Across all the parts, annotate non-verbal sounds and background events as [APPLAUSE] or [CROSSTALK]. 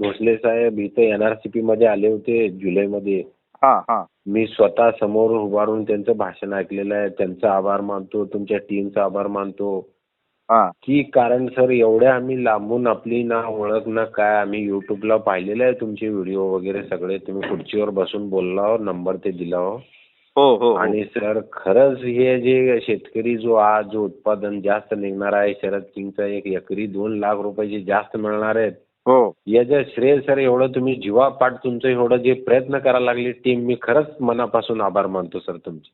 भोसले साहेब इथे एनआरसीपी मध्ये आले होते जुलैमध्ये हा हा. मी स्वतः समोर उभारून त्यांचं भाषण ऐकलेलं आहे. त्यांचा आभार मानतो तुमच्या टीमचा आभार मानतो. हा. की कारण सर एवढ्या आम्ही लांबून आपली ना ओळख ना काय आम्ही युट्यूबला पाहिलेले आहे तुमचे व्हिडिओ वगैरे सगळे. तुम्ही खुर्चीवर बसून बोलला नंबर ते दिला हो. हो हो हो. आणि सर खरंच हे जे शेतकरी जो आज जो उत्पादन जास्त निघणार आहे शरद किंगचा एक एकरी दोन लाख रुपयाचे जास्त मिळणार आहेत. हो. याचं श्रेय सर एवढं तुम्ही जीवापाठ तुमचं एवढं जे प्रयत्न करायला लागले टीम मी खरंच मनापासून आभार मानतो सर तुमचे.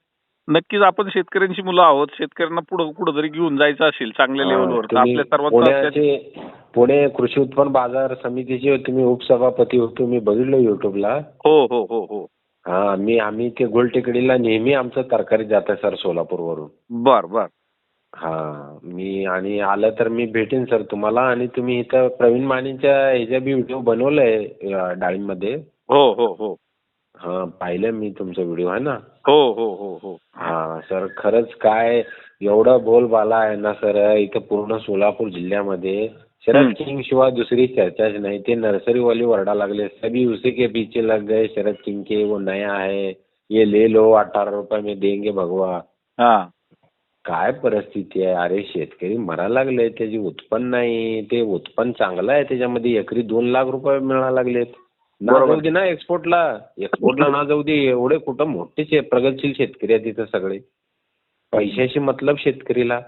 नक्कीच आपण शेतकऱ्यांची मुलं आहोत शेतकऱ्यांना पुढे कुठं जरी घेऊन जायचं असेल चांगल्या लेवलवर तर आपल्या पुण्याचे पुणे कृषी उत्पन्न बाजार समितीचे तुम्ही उपसभापती होतो मी बघितलं युट्यूबला हो हो हो हो. हा मी आम्ही ते गोलटेकडीला नेहमी आमचं तरकारी जातं सर सोलापूरवरून. बर बर. हा मी आणि आलं तर मी भेटेन सर तुम्हाला आणि तुम्ही इथं प्रवीण मानेच्या ह्याच्या बी व्हिडिओ बनवलाय अं, डाळिंबमध्ये. हो हो हो. हा पाहिलं मी तुमचा व्हिडिओ आहे ना? हो हो हो हो. हा सर खरंच काय एवढं बोलबाला आहे ना सर इथं पूर्ण सोलापूर जिल्ह्यामध्ये. शरद. किंग शिवाय दुसरी चर्चाच नाही ते नर्सरी वाले वरडा लागले सभी उसी के पीछे लग गए शरद किंग के वो नया है ये ले लो अठारह रुपये में देंगे भगवा. हा. काय परिस्थिती आहे? अरे शेतकरी मरायला लागले त्याचे उत्पन्न नाही. ते उत्पन्न चांगलं आहे त्याच्यामध्ये एकरी दोन लाख रुपये मिळायला लागलेत. ना. जाऊ दे ना एक्सपोर्टला एक्सपोर्टला ना जाऊ दे. एवढे कुठं मोठे प्रगतशील शेतकरी आहेत तिथं सगळे. पैशाशी मतलब शेतकरीला.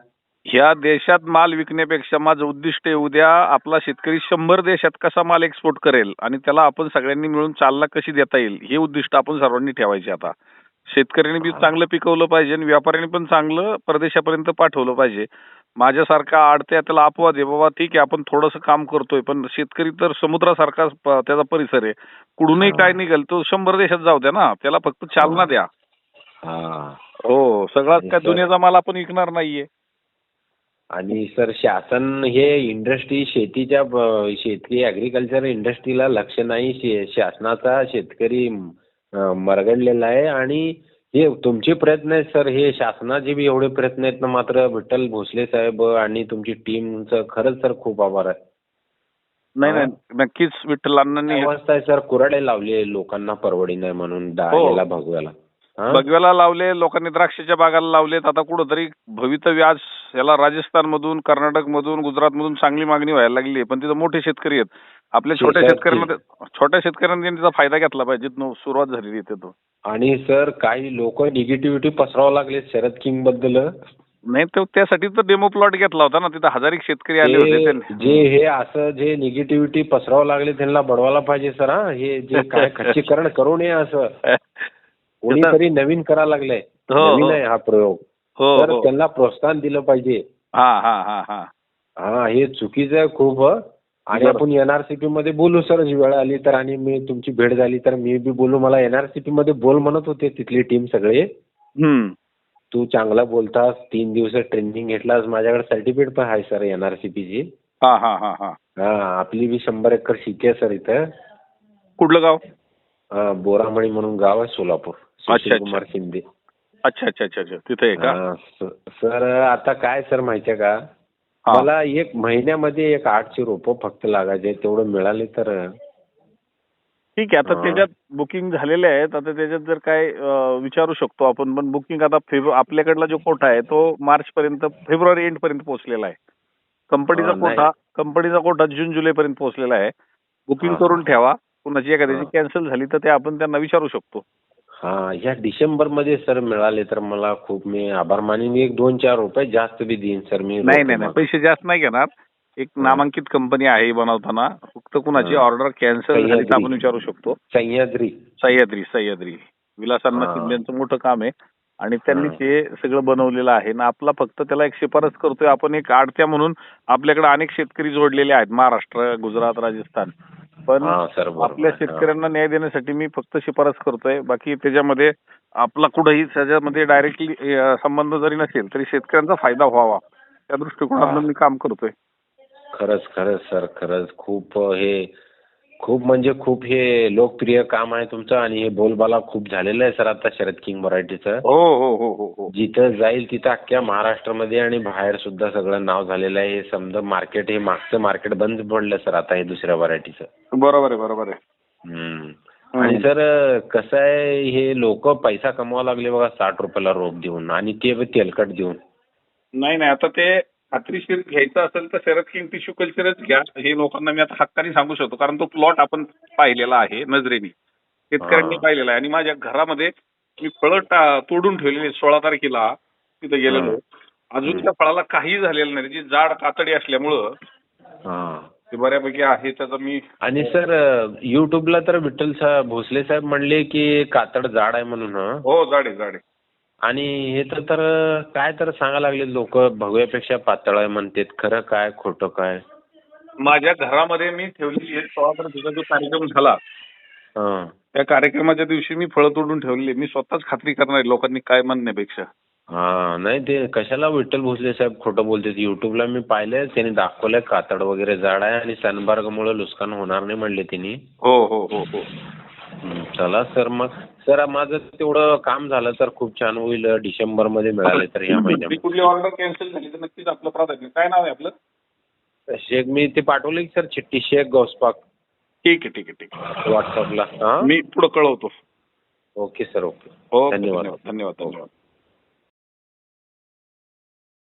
ह्या देशात माल विकण्यापेक्षा माझं उद्दिष्ट आहे उद्या आपला शेतकरी शंभर देशात कसा माल एक्सपोर्ट करेल? आणि त्याला आपण सगळ्यांनी मिळून चालना कशी देता येईल? हे उद्दिष्ट आपण सर्वांनी ठेवायचे आता. शेतकऱ्यांनी बी चांगलं पिकवलं पाहिजे आणि व्यापाऱ्यांनी पण चांगलं परदेशापर्यंत पाठवलं पाहिजे. माझ्यासारखा आडत्या त्याला अपवाद आहे बाबा ठीक आहे आपण थोडंसं काम करतोय पण शेतकरी तर समुद्रासारखा त्याचा परिसर आहे. कुठूनही. काय निघेल तो शंभर देशात जाऊ द्या ना त्याला फक्त चालना द्या. हा. सगळाच काय दुनियाचा माल आपण विकणार नाहीये. आणि सर शासन हे इंडस्ट्री शेतीच्या शेती ऍग्रिकल्चर इंडस्ट्रीला लक्ष नाही शासनाचा शेतकरी अं, मरगडलेला आहे आणि हे तुमचे प्रयत्न आहेत सर हे शासनाचे बी एवढे प्रयत्न आहेत ना मात्र विठ्ठल भोसले साहेब आणि तुमची टीमचं खरंच सर खूप आभार आहे नाही. नाही नक्कीच विठ्ठल अण्णांनी अवस्था आहे सर कुराडे लावले लोकांना परवडी नाही म्हणून हो. डाळीला भगव्याला? बगव्याला लावले लोकांनी द्राक्षाच्या बागाला लावलेत आता कुठंतरी भवितव्य आज याला राजस्थान मधून कर्नाटक मधून गुजरात मधून चांगली मागणी व्हायला लागली पण तिथं मोठे शेतकरी आहेत. आपल्या छोट्या शेतात शेतकऱ्यांना ते- छोट्या शेतकऱ्यांनी त्याचा फायदा घेतला पाहिजे. सुरुवात झालेली आहे तिथं. आणि सर काही लोक निगेटिव्हिटी पसरावं लागले शरद किंगबद्दल. नाही तर त्यासाठी तर डेमो प्लॉट घेतला होता ना. तिथं हजारिक शेतकरी आले होते ते त्यांनी. जे हे असं जे निगेटिव्हिटी पसरावं लागले त्यांना बडवायला पाहिजे सर हा. हे जे [LAUGHS] काय खच्चीकरण करू नये असं. [LAUGHS] कोणीतरी नवीन करायला लागलंय. हो, हो. नवीन आहे हा प्रयोग. हो तर हो. त्यांना प्रोत्साहन दिलं पाहिजे. हा हा हा हा. हा हे चुकीचं आहे खूप आणि. आपण एनआरसीपी मध्ये बोलू सर जी वेळ आली तर आणि मी तुमची भेट झाली तर मी बी बोलू. मला एनआरसीपी मध्ये बोल म्हणत होते तिथली टीम सगळे. तू चांगला बोलतास तीन दिवस ट्रेनिंग घेतलास माझ्याकडे सर्टिफिकेट पण आहे सर एनआरसीपीची हा हा हा हा. हा आपली बी शंभर एकर आहे सर इथं. कुठलं गाव? हा, बोरामणी म्हणून गाव आहे सोलापूर. सुशील कुमार शिंदे. अच्छा अच्छा अच्छा अच्छा तिथे आहे का सर आता काय सर माहितीये का. मला एक महिन्यामध्ये एक आठशे रोपं फक्त लागायचे तेवढं मिळाले तर ठीक आहे आता. त्याच्यात बुकिंग झालेले आहेत आता त्याच्यात जर काय विचारू शकतो आपण पण बुकिंग आता आपल्याकडला जो कोटा आहे तो मार्च पर्यंत फेब्रुवारी एंड पर्यंत पोहोचलेला आहे कंपनीचा. कोटा कंपनीचा कोटा जून जुलै पर्यंत पोहोचलेला आहे बुकिंग. करून ठेवा कुणाची एखाद्याची. कॅन्सल झाली तर ते आपण त्यांना विचारू शकतो हा ह्या डिसेंबरमध्ये सर मिळाले तर मला खूप मी आभार मानेन. एक दोन चार रुपये जास्त बी देईन सर. मी नाही नाही नाही. पैसे जास्त नाही घेणार. एक. नामांकित कंपनी आहे बनवताना. फक्त कुणाची. ऑर्डर कॅन्सल झाली तर. आपण विचारू शकतो. सह्याद्री. सह्याद्री सह्याद्री. विलासांना. शिंदेचं मोठं काम आहे. आणि त्यांनी. ते सगळं बनवलेलं आहे. ना आपला फक्त त्याला एक शिफारस करतोय. आपण एक आडत्या म्हणून आपल्याकडे अनेक शेतकरी जोडलेले आहेत. महाराष्ट्र गुजरात राजस्थान. पण आपल्या. शेतकऱ्यांना न्याय देण्यासाठी मी फक्त शिफारस करतोय बाकी त्याच्यामध्ये आपला कुठेही त्याच्यामध्ये डायरेक्टली संबंध जरी नसेल तरी शेतकऱ्यांचा फायदा व्हावा त्या दृष्टिकोनातून. मी काम करतोय खरंच खरंच सर खरंच खूप हे खूप म्हणजे खूप हे लोकप्रिय काम आहे तुमचं आणि हे बोलबाला खूप झालेलं आहे सर आता शरद किंग व्हरायटीचं हो हो हो हो हो. जिथं जाईल तिथं अख्ख्या महाराष्ट्रामध्ये आणि बाहेर सुद्धा सगळं नाव झालेलं आहे. हे समजा मार्केट हे मागचं मार्केट बंद पडलं सर आता हे दुसऱ्या व्हरायटीचं बरोबर आहे बरोबर आहे. हम्म. आणि सर कसं आहे हे लोक पैसा कमवा लागले बघा साठ रुपयाला रोप देऊन आणि ते बी तेलकट देऊन. नाही नाही आता ते खात्रीशीर घ्यायचं असेल तर शरद किंग टिश्यू कल्चरच घ्या. हे लोकांना मी आता हक्काने सांगू शकतो कारण तो प्लॉट आपण पाहिलेला आहे नजरेने. शेतकऱ्यांनी. पाहिलेला आहे. आणि माझ्या घरामध्ये मी फळं तोडून ठेवलेली सोळा तारखेला तिथे गेलेलो. अजून त्या फळाला काही झालेलं नाही. त्याची जाड कातडी असल्यामुळं ते बऱ्यापैकी आहे त्याचा मी आणि सर युट्यूबला तर विठ्ठल भोसले साहेब म्हणले की कातड जाड आहे म्हणून हं. हो जाड आहे जाड आहे. आणि हे तर तर काय तर सांगा लागले लोक भगव्यापेक्षा पातळ आहे म्हणतात. खरं काय खोटं काय? माझ्या घरामध्ये मी ठेवलेली आहे सोळा तारखेचा जो कार्यक्रम झाला हं. त्या कार्यक्रमाच्या दिवशी मी फळं तोडून ठेवलेली. मी स्वतःच खात्री करणार आहे लोकांनी काय म्हणण्यापेक्षा. हा नाही ते कशाला विठ्ठल भोसले साहेब खोटं बोलतात? युट्यूबला मी पाहिलंय त्यांनी दाखवलंय कातड वगैरे जाड आहे आणि सनबार्गमुळे नुकसान होणार नाही म्हणले त्यांनी हो हो हो हं, चला सर मग. सर माझं तेवढं काम झालं तर खूप छान होईल डिसेंबरमध्ये मिळाले तर या ती महिन्यामध्ये. कुठली ऑर्डर कॅन्सल झाली तर नक्कीच आपलं प्राधान्य काय नाव आहे आपलं? शेख मी ते पाठवले की सर चिठ्ठी शेख गौसपाक. ठीक आहे ठीक आहे ठीक आहे. व्हॉट्सअपला हा? मी पुढे कळवतो. Okay sir okay. धन्यवाद धन्यवाद धन्यवाद.